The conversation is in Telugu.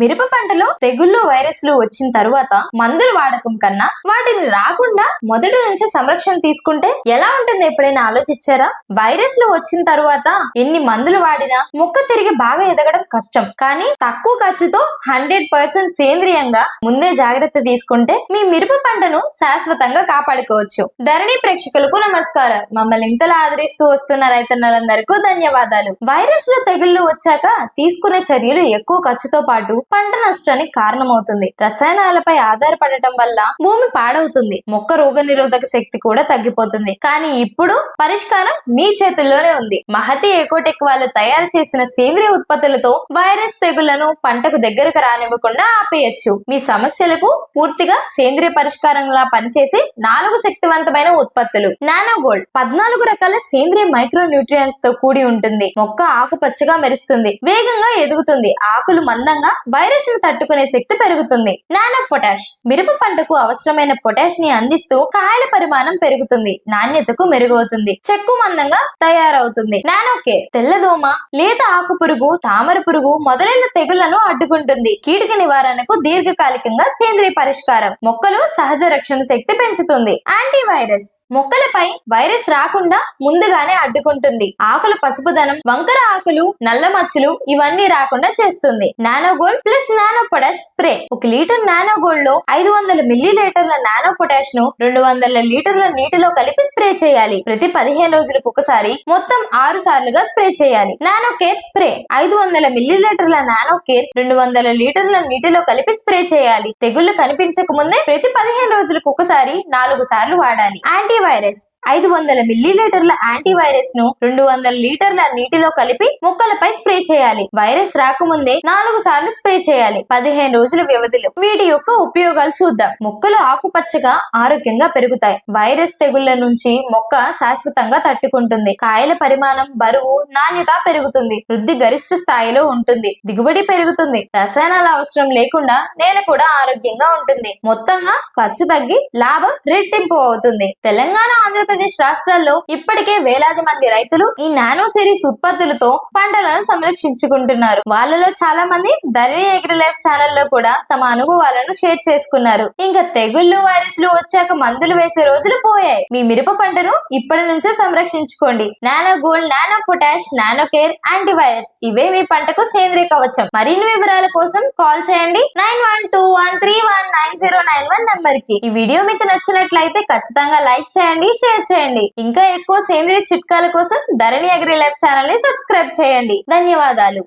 మిరప పంటలో తెగుళ్ళు వైరస్లు వచ్చిన తరువాత మందులు వాడకం కన్నా వాటిని రాకుండా మొదటి నుంచి సంరక్షణ తీసుకుంటే ఎలా ఉంటుంది ఎప్పుడైనా ఆలోచించారా? వైరస్లు వచ్చిన తరువాత ఎన్ని మందులు వాడినా మొక్క తిరిగి బాగా ఎదగడం కష్టం. కానీ తక్కువ ఖర్చుతో హండ్రెడ్ పర్సెంట్ సేంద్రియంగా ముందే జాగ్రత్త తీసుకుంటే మీ మిరప పంటను శాశ్వతంగా కాపాడుకోవచ్చు. ధరణి ప్రేక్షకులకు నమస్కారం. మమ్మల్ని ఇంతలా ఆదరిస్తూ వస్తున్న రైతన్నలందరికీ ధన్యవాదాలు. వైరస్లు తెగుళ్ళు వచ్చాక తీసుకునే చర్యలు ఎక్కువ ఖర్చుతో పాటు పంట నష్టానికి కారణమవుతుంది. రసాయనాలపై ఆధారపడటం వల్ల భూమి పాడవుతుంది. మొక్క రోగ నిరోధక శక్తి కూడా తగ్గిపోతుంది. కానీ ఇప్పుడు పరిష్కారం మీ చేతుల్లోనే ఉంది. మహతి ఎకోటెక్ వాళ్ళు తయారు చేసిన సేంద్రియ ఉత్పత్తులతో వైరస్ తెగుళ్ళను పంటకు దగ్గరకు రానివ్వకుండా ఆపేయచ్చు. మీ సమస్యలకు పూర్తిగా సేంద్రియ పరిష్కారంలా పనిచేసే నాలుగు శక్తివంతమైన ఉత్పత్తులు. Nano gold. పద్నాలుగు రకాల సేంద్రియ మైక్రో న్యూట్రియన్స్తో కూడి ఉంటుంది. మొక్క ఆకుపచ్చగా మెరుస్తుంది. వేగంగా ఎదుగుతుంది. ఆకులు మందంగా వైరస్ను తట్టుకునే శక్తి పెరుగుతుంది. Nano potash. మిరప పంటకు అవసరమైన పొటాష్ని అందిస్తూ కాయల పరిమాణం పెరుగుతుంది. నాణ్యతకు మెరుగవుతుంది. చెక్కు మందంగా తయారవుతుంది. నానో కేర్ తెల్లదోమ లేత ఆకు పురుగు తామర పురుగు మొదలైన తెగుళ్ళను అడ్డుకుంటుంది. కీటక నివారణకు దీర్ఘకాలికంగా సేంద్రియ పరిష్కారం. మొక్కలు సహజ రక్షణ శక్తి పెంచుతుంది. యాంటీవైరస్. మొక్కలపై వైరస్ రాకుండా ముందుగానే అడ్డుకుంటుంది. ఆకులు పసుపుదనం వంకర ఆకులు నల్ల మచ్చలు ఇవన్నీ రాకుండా చేస్తుంది. Nano gold plus nano potash spray. ఒక లీటర్ నానో గోల్డ్లో ఐదు వందల మిల్లీ లీటర్ల నానో పొటాష్ను రెండు వందల లీటర్ల నీటిలో కలిపి స్ప్రే చేయాలి. ప్రతి పదిహేను రోజులకు ఒకసారి మొత్తం ఆరు సార్లుగా స్ప్రే చేయాలి. Nano care spray. ఐదు వందల మిల్లీ లీటర్ల నానో కేర్ రెండు వందల లీటర్ల నీటిలో కలిపి స్ప్రే చేయాలి. తెగుళ్ళు కనిపించక ముందే ప్రతి పదిహేను రోజులకు ఒకసారి నాలుగు సార్లు వాడాలి. యాంటీవైరస్. ఐదు వందల మిల్లీ లీటర్ల యాంటీవైరస్ను రెండు వందల లీటర్ల నీటిలో కలిపి మొక్కలపై స్ప్రే చేయాలి. వైరస్ రాకముందే నాలుగు సార్లు స్ప్రే చేయాలి? పదిహేను రోజుల వ్యవధిలో. వీటి యొక్క ఉపయోగాలు చూద్దాం. మొక్కలు ఆకుపచ్చగా ఆరోగ్యంగా పెరుగుతాయి. వైరస్ తెగుళ్ళ నుంచి మొక్క శాశ్వతంగా తట్టుకుంటుంది. కాయల పరిమాణం బరువు నాణ్యత పెరుగుతుంది. వృద్ధి గరిష్ట స్థాయిలో ఉంటుంది. దిగుబడి పెరుగుతుంది. రసాయనాల అవసరం లేకుండా నేల కూడా ఆరోగ్యంగా ఉంటుంది. మొత్తంగా ఖర్చు తగ్గి లాభం రెట్టింపు అవుతుంది. తెలంగాణ ఆంధ్రప్రదేశ్ రాష్ట్రాల్లో ఇప్పటికే వేలాది మంది రైతులు ఈ నానో సిరీస్ ఉత్పత్తులతో పంటలను సంరక్షించుకుంటున్నారు. వాళ్ళలో చాలా మంది ధరణి ఎగ్రి లైఫ్ ఛానల్లో కూడా తమ అనుభవాలను షేర్ చేసుకున్నారు. ఇంకా తెగుళ్ళు వైరస్లు వచ్చాక మందులు వేసే రోజులు పోయాయి. మీ మిరప పంటను ఇప్పటి నుంచే సంరక్షించుకోండి. Nano gold nano potash nano care antivirus ఇవే మీ పంటకు సేంద్రియ కవచం. మరిన్ని వివరాల కోసం కాల్ చేయండి. Nine one two one three one nine zero nine one నంబర్కి ఈ వీడియో మీకు నచ్చినట్లయితే ఖచ్చితంగా లైక్ చేయండి షేర్ చేయండి. ఇంకా ఎక్కువ సేంద్రియ చిట్కాల కోసం ధరణి అగ్రి లైఫ్ ఛానల్ని సబ్స్క్రైబ్ చేయండి. ధన్యవాదాలు.